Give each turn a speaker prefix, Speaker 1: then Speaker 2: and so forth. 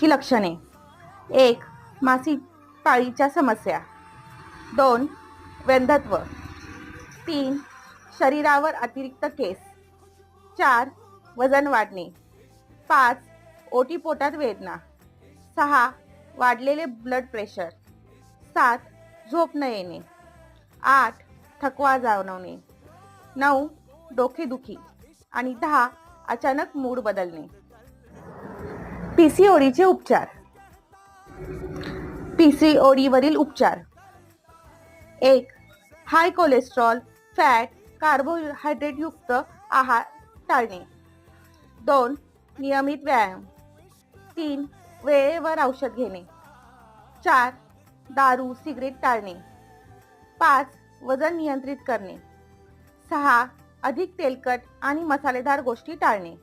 Speaker 1: ओढीची लक्षणे. एक मासिक पाळीच्या समस्या. दोन व्यंधत्व तीन शरीरावर अतिरिक्त केस. चार वजन वाढणे. पाच ओटीपोटात वेदना. सहा वाढलेले ब्लड प्रेशर सात झोप न येणे. आठ थकवा जाणवणे. नऊ डोकेदुखी. आणि दहा अचानक मूड बदलणे. पीसीओडीचे उपचार. पीसीओडीवरील उपचार. एक हाय कोलेस्ट्रॉल फॅट कार्बोहायड्रेटयुक्त आहार टाळणे. दोन नियमित व्यायाम. तीन वेळेवर औषध घेणे. चार दारू सिगरेट टाळणे. पाच वजन नियंत्रित करणे. सहा अधिक तेलकट आणि मसालेदार गोष्टी टाळणे.